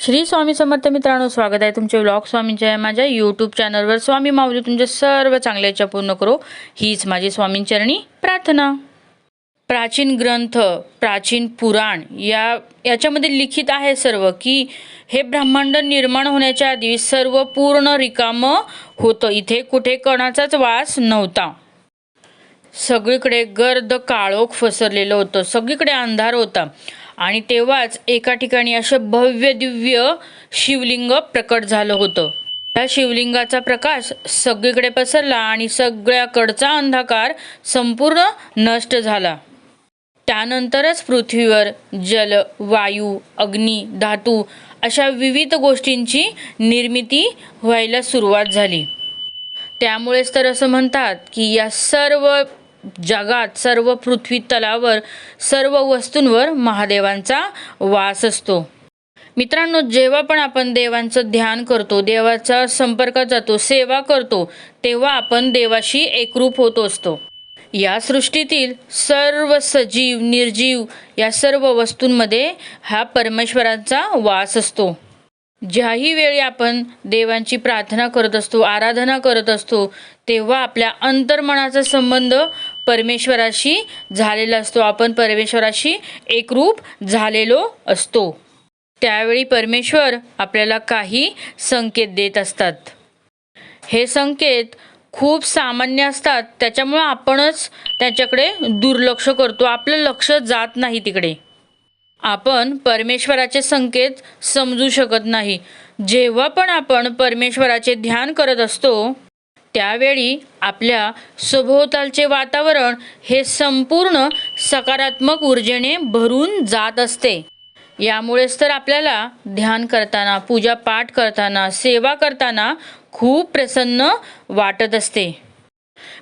श्री स्वामी समर्थ मित्रांनो स्वागत आहे तुमचे व्लॉग स्वामींच्या माझ्या यूट्यूब चॅनलवर स्वामी माऊली तुमच्या सर्व चांगल्याच्या पूर्ण करो. हीच माझी स्वामींचरणी प्रार्थना. प्राचीन ग्रंथ प्राचीन पुराण या याच्यामध्ये लिखित आहे सर्व की हे ब्रह्मांड निर्माण होण्याच्या आधी सर्व पूर्ण रिकामं होतं. इथे कुठे कणाचाच वास नव्हता. सगळीकडे गर्द काळोख पसरलेलं होतं. सगळीकडे अंधार होता. आणि तेव्हाच एका ठिकाणी असं भव्य दिव्य शिवलिंग प्रकट झालं होतं. त्या शिवलिंगाचा प्रकाश सगळीकडे पसरला आणि सगळ्याकडचा अंधकार संपूर्ण नष्ट झाला. त्यानंतरच पृथ्वीवर जल वायू अग्नी धातू अशा विविध गोष्टींची निर्मिती व्हायला सुरुवात झाली. त्यामुळेच तर असं म्हणतात की या सर्व जगात सर्व पृथ्वी तलावर सर्व वस्तूंवर महादेवांचा वास असतो. मित्रांनो जेव्हा पण आपण देवांचं ध्यान करतो देवाचा संपर्कात जातो सेवा करतो तेव्हा आपण देवाशी एकरूप होत असतो. या सृष्टीतील सर्व सजीव निर्जीव या सर्व वस्तूंमध्ये हा परमेश्वरांचा वास असतो. ज्याही वेळी आपण देवांची प्रार्थना करत असतो आराधना करत असतो तेव्हा आपल्या अंतर्मनाचा संबंध परमेश्वराशी झालेला असतो. आपण परमेश्वराशी एकरूप झालेलो असतो. त्यावेळी परमेश्वर आपल्याला काही संकेत देत असतात. हे संकेत खूप सामान्य असतात. त्याच्यामुळं आपणच त्याच्याकडे दुर्लक्ष करतो. आपलं लक्ष जात नाही तिकडे. आपण परमेश्वराचे संकेत समजू शकत नाही. जेव्हा पण आपण परमेश्वराचे ध्यान करत असतो त्यावेळी आपल्या सभोवतालचे वातावरण हे संपूर्ण सकारात्मक ऊर्जेने भरून जात असते. यामुळेच तर आपल्याला ध्यान करताना पूजा पाठ करताना सेवा करताना खूप प्रसन्न वाटत असते.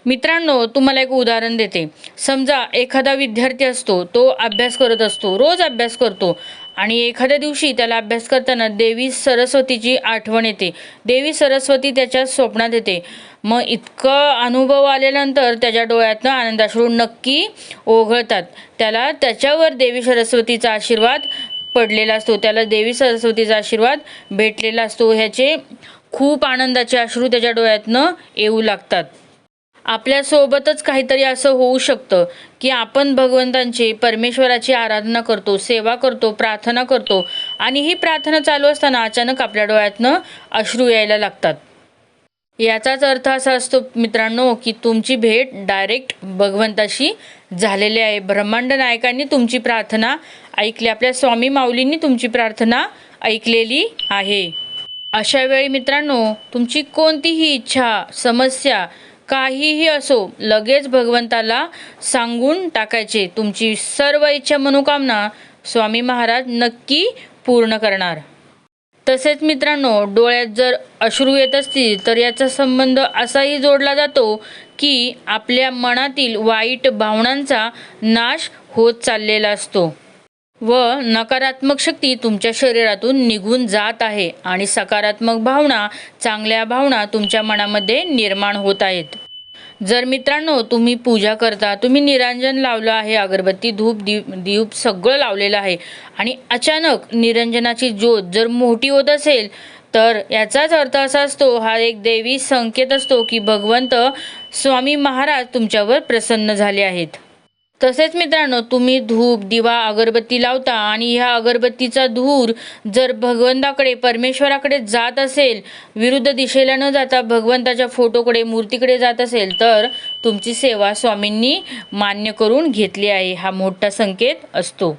मित्रांनो तुम्हाला एक उदाहरण देते. समजा एखादा विद्यार्थी असतो तो अभ्यास करत असतो रोज अभ्यास करतो आणि एखाद्या दिवशी त्याला अभ्यास करताना देवी सरस्वतीची आठवण येते. देवी सरस्वती त्याच्या स्वप्नात येते. मग इतकं अनुभव आल्यानंतर त्याच्या डोळ्यातनं आनंदाश्रू नक्की ओघळतात. त्याला त्याच्यावर देवी सरस्वतीचा आशीर्वाद पडलेला असतो. त्याला देवी सरस्वतीचा आशीर्वाद भेटलेला असतो. ह्याचे खूप आनंदाचे अश्रू त्याच्या डोळ्यातनं येऊ लागतात. आपल्यासोबतच काहीतरी असं होऊ शकतं की आपण भगवंतांची परमेश्वराची आराधना करतो सेवा करतो प्रार्थना करतो आणि ही प्रार्थना चालू असताना अचानक आपल्या डोळ्यातनं अश्रू यायला लागतात. याचाच अर्थ असा असतो मित्रांनो की तुमची भेट डायरेक्ट भगवंताशी झालेली आहे. ब्रह्मांड नायकांनी तुमची प्रार्थना ऐकली आपल्या स्वामी माऊलींनी तुमची प्रार्थना ऐकलेली आहे. अशा वेळी मित्रांनो तुमची कोणतीही इच्छा समस्या काहीही असो लगेच भगवंताला सांगून टाकायचे. तुमची सर्व इच्छा मनोकामना स्वामी महाराज नक्की पूर्ण करणार. तसेच मित्रांनो डोळ्यात जर अश्रू येत असतील तर याचा संबंध असाही जोडला जातो की आपल्या मनातील वाईट भावनांचा नाश होत चाललेला असतो व नकारात्मक शक्ती तुमच्या शरीरातून निघून जात आहे आणि सकारात्मक भावना चांगल्या भावना तुमच्या मनामध्ये निर्माण होत आहेत. जर मित्रांनो तुम्ही पूजा करता तुम्ही निरांजन लावलं आहे अगरबत्ती धूप दीप दीप सगळं लावलेलं आहे आणि अचानक निरंजनाची ज्योत जर मोठी होत असेल तर याचाच अर्थ असा असतो हा एक देवी संकेत असतो की भगवंत स्वामी महाराज तुमच्यावर प्रसन्न झाले आहेत. तसेच मित्रांनो तुम्ही धूप दिवा अगरबत्ती लावता आणि ह्या अगरबत्तीचा धूर जर भगवंताकडे परमेश्वराकडे जात असेल विरुद्ध दिशेला न जाता भगवंताच्या फोटोकडे मूर्तीकडे जात असेल तर तुमची सेवा स्वामींनी मान्य करून घेतली आहे. हा मोठा संकेत असतो.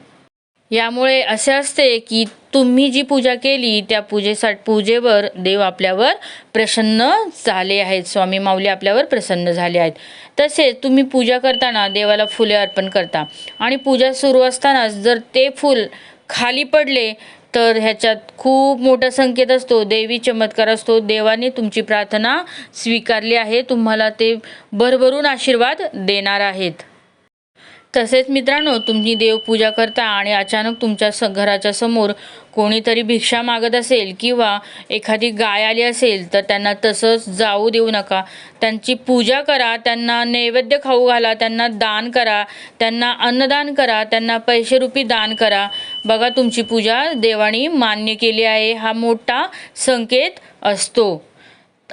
यामुळे असे असते की तुम्ही जी पूजा केली त्या पूजेसाठी पूजेवर देव आपल्यावर प्रसन्न झाले आहेत. स्वामी माऊली आपल्यावर प्रसन्न झाले आहेत. तसेच तुम्ही पूजा करताना देवाला फुले अर्पण करता. आणि पूजा सुरू असतानाच जर ते फूल खाली पडले तर ह्याच्यात खूप मोठा संकेत असतो. देवी चमत्कार असतो. देवाने तुमची प्रार्थना स्वीकारली आहे. तुम्हाला ते भरभरून आशीर्वाद देणार आहेत. तसेच मित्रांनो तुम्ही देवपूजा करता आणि अचानक तुमच्या स घराच्या समोर कोणीतरी भिक्षा मागत असेल किंवा एखादी गाय आली असेल तर त्यांना तसंच जाऊ देऊ नका. त्यांची पूजा करा त्यांना नैवेद्य खाऊ घाला त्यांना दान करा त्यांना अन्नदान करा त्यांना पैसेरूपी दान करा. बघा तुमची पूजा देवानी मान्य केली आहे. हा मोठा संकेत असतो.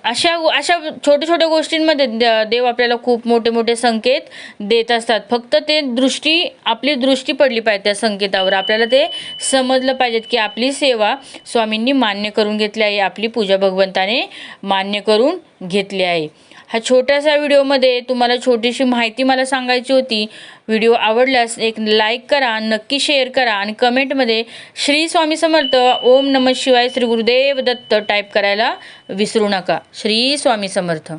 अशा अशा छोट्या छोट्या गोष्टींमध्ये द- देव आपल्याला खूप मोठे मोठे संकेत देत असतात. फक्त ते दृष्टी आपली दृष्टी पडली पाहिजे त्या संकेतावर. आपल्याला ते समजलं पाहिजेत की आपली सेवा स्वामींनी मान्य करून घेतली आहे आपली पूजा भगवंताने मान्य करून घेतली आहे. ह्या छोट्याशा व्हिडिओमध्ये तुम्हाला छोटीशी माहिती मला सांगायची होती. व्हिडिओ आवडल्यास एक लाईक करा नक्की शेअर करा आणि कमेंटमध्ये श्री स्वामी समर्थ ओम नम शिवाय श्री गुरुदेव दत्त टाईप करायला विसरू नका. श्री स्वामी समर्थ.